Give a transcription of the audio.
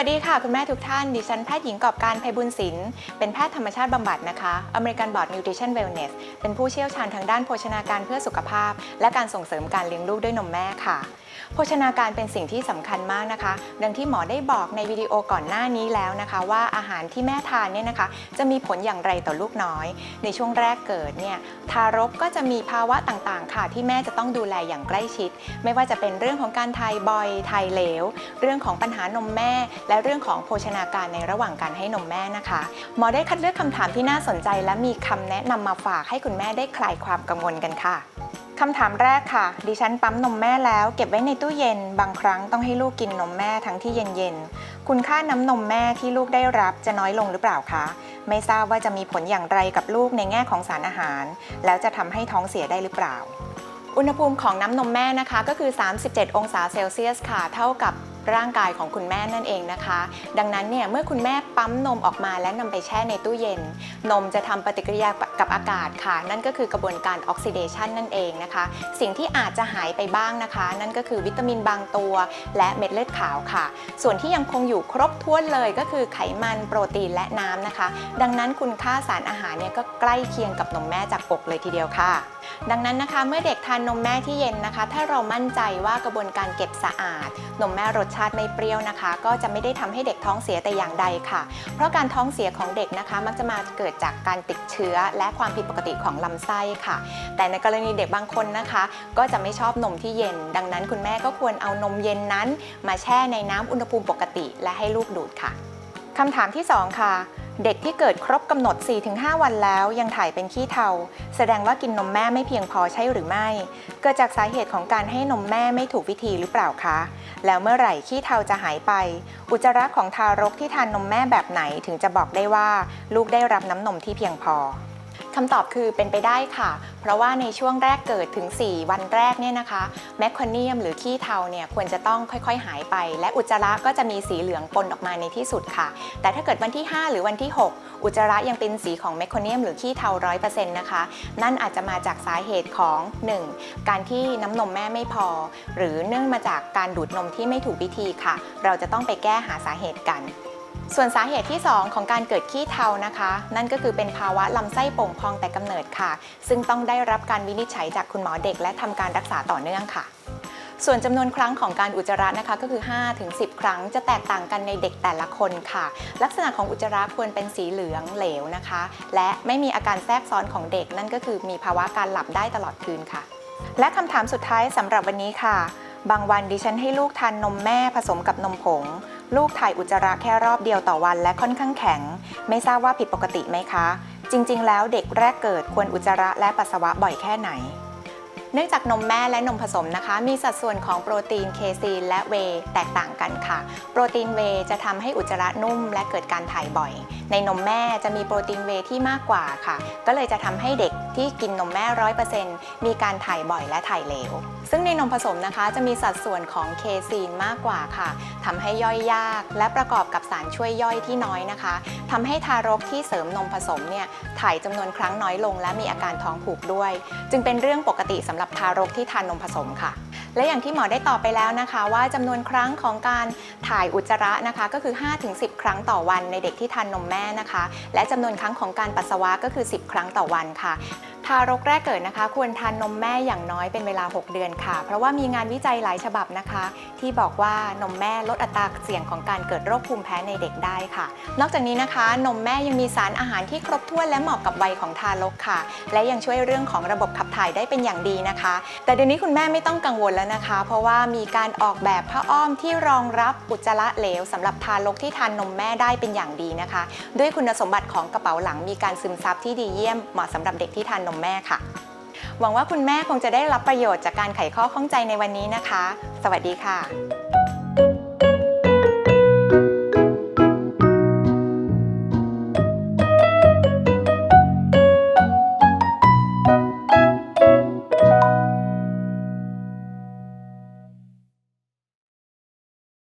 ัสดีค่ะ คุณแม่ทุกท่าน ดิฉันแพทย์หญิงกอบการไพบุญศิลป์เป็นแพทย์ธรรมชาติบำบัดนะคะ American Board Nutrition Wellness เป็นผู้เชี่ยวชาญทางด้านโภชนาการเพื่อสุขภาพ และการส่งเสริมการเลี้ยงลูกด้วยนมแม่ค่ะ โภชนาการเป็นสิ่งที่สำคัญมากนะคะ ดังที่หมอได้บอกในวิดีโอก่อนหน้านี้แล้วนะคะ ว่าอาหารที่แม่ทานเนี่ยนะคะ จะมีผลอย่างไรต่อลูกน้อย ในช่วงแรกเกิดเนี่ยทารกก็จะมีภาวะต่างๆ ค่ะ ที่แม่จะต้องดูแลอย่างใกล้ชิด ไม่ว่าจะเป็นเรื่องของการทายบ่อยทายเหลว เรื่องของปัญหานมแม่และเรื่องของโภชนาการในระหว่างการให้นมแม่นะคะ หมอได้คัดเลือกคำถามที่น่าสนใจ และมีคำแนะนำมาฝากให้คุณแม่ได้คลายความกังวลกันค่ะคำถามแรกค่ะ ดิฉันปั๊มนมแม่แล้วเก็บไว้ในตู้เย็น บางครั้งต้องให้ลูกกินนมแม่ทั้งที่เย็นๆ คุณค่าน้ำนมแม่ที่ลูกได้รับจะน้อยลงหรือเปล่าคะ ไม่ทราบว่าจะมีผลอย่างไรกับลูกในแง่ของสารอาหาร แล้วจะทำให้ท้องเสียได้หรือเปล่าอุณหภูมิของน้ำนมแม่นะคะก็คือ 37 องศาเซลเซียสค่ะ เท่ากับ ร่างกายของคุณแม่นั่นเองนะคะ ดังนั้นเนี่ยเมื่อคุณแม่ปั๊มนมออกมาและนำไปแช่ในตู้เย็น นมจะทำปฏิกิริยากับอากาศค่ะ นั่นก็คือกระบวนการออกซิเดชันนั่นเองนะคะ สิ่งที่อาจจะหายไปบ้างนะคะ นั่นก็คือวิตามินบางตัว และเม็ดเลือดขาวค่ะ ส่วนที่ยังคงอยู่ครบถ้วนเลยก็คือไขมันโปรตีนและน้ำนะคะ ดังนั้นคุณค่าสารอาหารเนี่ยก็ใกล้เคียงกับนมแม่จากอกเลยทีเดียวค่ะ ดังนั้นนะคะเมื่อเด็กทานนมแม่ที่เย็นนะคะ ถ้าเรามั่นใจว่ากระบวนการเก็บสะอาด นมแม่รสชาติไม่เปรี้ยวนะคะ ก็จะไม่ได้ทำให้เด็กท้องเสียแต่อย่างใดค่ะ เพราะการท้องเสียของเด็กนะคะ มักจะมาเกิดจากการติดเชื้อ และความผิดปกติของลำไส้ค่ะ แต่ในกรณีเด็กบางคนนะคะ ก็จะไม่ชอบนมที่เย็น ดังนั้นคุณแม่ก็ควรเอานมเย็นนั้น มาแช่ในน้ำอุณหภูมิปกติ และให้ลูกดูดค่ะคำถามที่สองค่ะ เด็กที่เกิดครบกำหนด 4-5 วันแล้วยังถ่ายเป็นขี้เทา แสดงว่ากินนมแม่ไม่เพียงพอใช่หรือไม่ เกิดจากสาเหตุของการให้นมแม่ไม่ถูกวิธีหรือเปล่าคะ แล้วเมื่อไหร่ขี้เทาจะหายไป อุจจาระของทารกที่ทานนมแม่แบบไหนถึงจะบอกได้ว่า ลูกได้รับน้ำนมที่เพียงพอ คำตอบคือเป็นไปได้ค่ะ เพราะว่าในช่วงแรกเกิดถึง 4 วันแรกเนี่ยนะคะแมคคเนียมหรือขี้เทาเนี่ยควรจะต้องค่อยๆ หายไป และอุจจาระก็จะมีสีเหลืองปนออกมาในที่สุดค่ะ แต่ถ้าเกิดวันที่ 5 หรือวันที่ 6 อุจจาระยังเป็นสีของแมคคเนียมหรือขี้เทา100%นะคะ นั่นอาจจะมาจากสาเหตุของ 1. การที่น้ำนมแม่ไม่พอ หรือเนื่องมาจากการดูดนมที่ไม่ถูกวิธีค่ะ เราจะต้องไปแก้หาสาเหตุกัน ส่วนสาเหตุที่ 2 ของการเกิดขี้เทานะคะ นั่นก็คือเป็นภาวะลำไส้โป่งพองแต่กำเนิดค่ะ ซึ่งต้องได้รับการวินิจฉัยจากคุณหมอเด็ก และทำการรักษาต่อเนื่องค่ะส่วนจำนวนครั้งของการอุจจาระนะคะก็คือ5-10 ครั้งจะแตกต่างกันในเด็กแต่ละคนค่ะ ลักษณะของอุจจาระควรเป็นสีเหลืองเหลวนะคะ และไม่มีอาการแทรกซ้อนของเด็ก นั่นก็คือมีภาวะการหลับได้ตลอดคืนค่ะ และคำถามสุดท้ายสำหรับวันนี้ค่ะ บางวันดิฉันให้ลูกทานนมแม่ผสมกับนมผง ลูกถ่ายอุจจาระแค่รอบเดียวต่อวันและค่อนข้างแข็ง ไม่ทราบว่าผิดปกติไหมคะ จริง ๆ แล้วเด็กแรกเกิดควรอุจจาระและปัสสาวะบ่อยแค่ไหน เนื่องจากนมแม่และนมผสมนะคะ มีสัดส่วนของโปรตีนเคซีนและเวแตกต่างกันค่ะ โปรตีนเวจะทำให้อุจจาระนุ่มและเกิดการถ่ายบ่อย ในนมแม่จะมีโปรตีนเวที่มากกว่าค่ะ ก็เลยจะทำให้เด็กที่กินนมแม่ร้อยเปอร์เซ็นต์มีการถ่ายบ่อยและถ่ายเหลวซึ่งในนมผสมนะคะจะมีสัดส่วนของเคซีนมากกว่าค่ะทำให้ย่อยยาก และประกอบกับสารช่วยย่อยที่น้อยนะคะทำให้ทารกที่เสริมนมผสมเนี่ยถ่ายจำนวนครั้งน้อยลง และมีอาการท้องผูกด้วย จึงเป็นเรื่องปกติสำหรับทารกที่ทานนมผสมค่ะ และอย่างที่หมอได้ตอบไปแล้วนะคะ ว่าจำนวนครั้งของการถ่ายอุจจาระนะคะก็คือ 5-10 ครั้งต่อวันในเด็กที่ทานนมแม่นะคะ และจำนวนครั้งของการปัสสาวะก็คือ 10 ครั้งต่อวันค่ะารกแรกเกิดนะคะ ควรทานนมแม่อย่างน้อยเป็นเวลา 6 เดือนค่ะ เพราะว่ามีงานวิจัยหลายฉบับนะคะ ที่บอกว่านมแม่ลดอัตราเสี่ยงของการเกิดโรคภูมิแพ้ในเด็กได้ค่ะ นอกจากนี้นะคะ นมแม่ยังมีสารอาหารที่ครบถ้วนและเหมาะกับวัยของทารกค่ะ และยังช่วยเรื่องของระบบขับถ่ายได้เป็นอย่างดีนะคะ แต่เดี๋ยวนี้คุณแม่ไม่ต้องกังวลแล้วนะคะ เพราะว่ามีการออกแบบผ้าอ้อมที่รองรับอุจจาระเหลวสำหรับทารกที่ทานนมแม่ได้เป็นอย่างดีนะคะ ด้วยคุณสมบัติของกระเป๋าหลังมีการซึมซับที่ดีเยี่ยมเหมาะสำหรับเด็กที่ทานนมแม่ค่ะ หวังว่าคุณแม่คงจะได้รับประโยชน์จากการไขข้อข้องใจในวันนี้นะคะ สวัสดีค่ะ